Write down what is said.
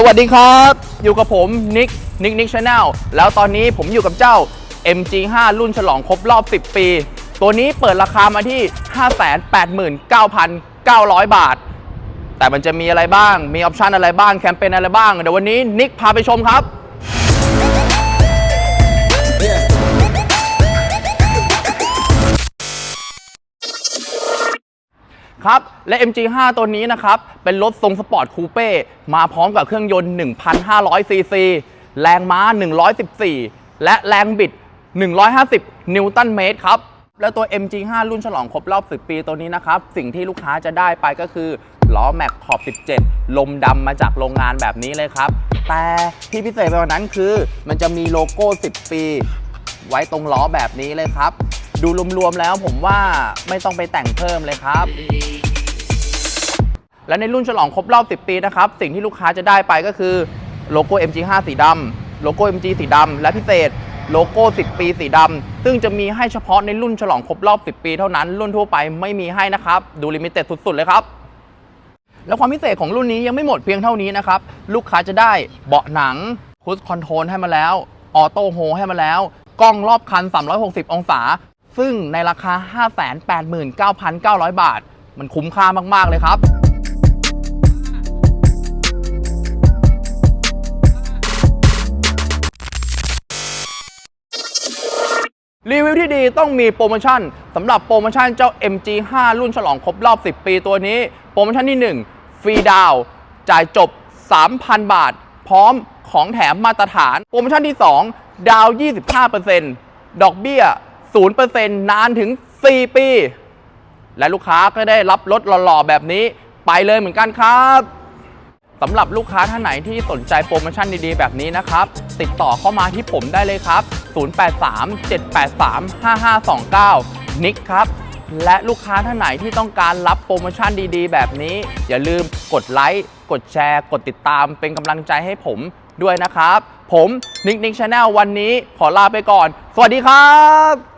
สวัสดีครับ อยู่กับผมนิกนิกนิกชาแนลแล้วตอนนี้ผมอยู่กับเจ้า MG5 รุ่นฉลองครบรอบ 10 ปี ตัวนี้เปิดราคามาที่ 589,900 บาท แต่มันจะมีอะไรบ้างมีออปชันอะไรบ้างแคมเปญอะไรบ้าง เดี๋ยววันนี้นิกพาไปชมครับ ครับ และ MG5 ตัวนี้นะครับ เป็นรถทรงสปอร์ตคูเป้ มาพร้อมกับเครื่องยนต์ 1,500 ซีซี แรงม้า 114 และแรงบิด 150 นิวตันเมตรครับและตัว MG5 รุ่นฉลองครบรอบ 10 ปีตัวนี้นะครับ สิ่งที่ลูกค้าจะได้ไปก็คือล้อแม็กขอบ 17 ลมดำมาจากโรงงานแบบนี้เลยครับ แต่ที่พิเศษไปกว่านั้นคือมันจะมีโลโก้ 10 ปี ไว้ตรงล้อแบบนี้เลยครับ ดูรวมๆแล้วผมว่าไม่ต้องไปแต่งเพิ่มเลยครับ และในรุ่นฉลองครบรอบ 10 ปีนะครับ สิ่งที่ลูกค้าจะได้ไปก็คือโลโก้ MG5 สีดำโลโก้ MG สีดำและพิเศษโลโก้ 10 ปีสีดำซึ่งจะมีให้เฉพาะในรุ่นฉลองครบรอบ 10 ปีเท่านั้น รุ่นทั่วไปไม่มีให้นะครับ ดูลิมิเต็ดสุด ๆ เลยครับ แล้วความพิเศษของรุ่นนี้ยังไม่หมดเพียงเท่านี้นะครับ ลูกค้าจะได้เบาะหนังคูสคอนโทรลให้มาแล้ว ออโต้โฮให้มาแล้ว กล้องรอบคัน 360 องศา ซึ่งในราคา 589,900 บาท มันคุ้มค่ามาก ๆ เลยครับ รีวิวที่ดีต้องมีโปรโมชั่นสำหรับโปรโมชั่นเจ้า MG5 รุ่นฉลองครบรอบ 10 ปีตัวนี้ โปรโมชั่นที่ 1 ฟรีดาวน์จ่ายจบ 3,000 บาท พร้อมของแถมมาตรฐาน โปรโมชั่นที่ 2 ดาวน์25%ดอกเบี้ย 0%นานถึง 4 ปี และลูกค้าก็ได้รับรถหล่อๆ แบบนี้ไปเลยเหมือนกันครับ สำหรับลูกค้าท่านไหนที่สนใจโปรโมชั่นดีๆ แบบนี้นะครับ ติดต่อเข้ามาที่ผมได้เลยครับ 0837835529 นิกครับ และลูกค้าท่านไหนที่ต้องการรับโปรโมชั่นดีๆ แบบนี้ อย่าลืมกดไลค์กดแชร์ กดติดตามเป็นกำลังใจให้ผมด้วยนะครับ ผมนิกนิกชาแนลวันนี้ขอลาไปก่อน สวัสดีครับ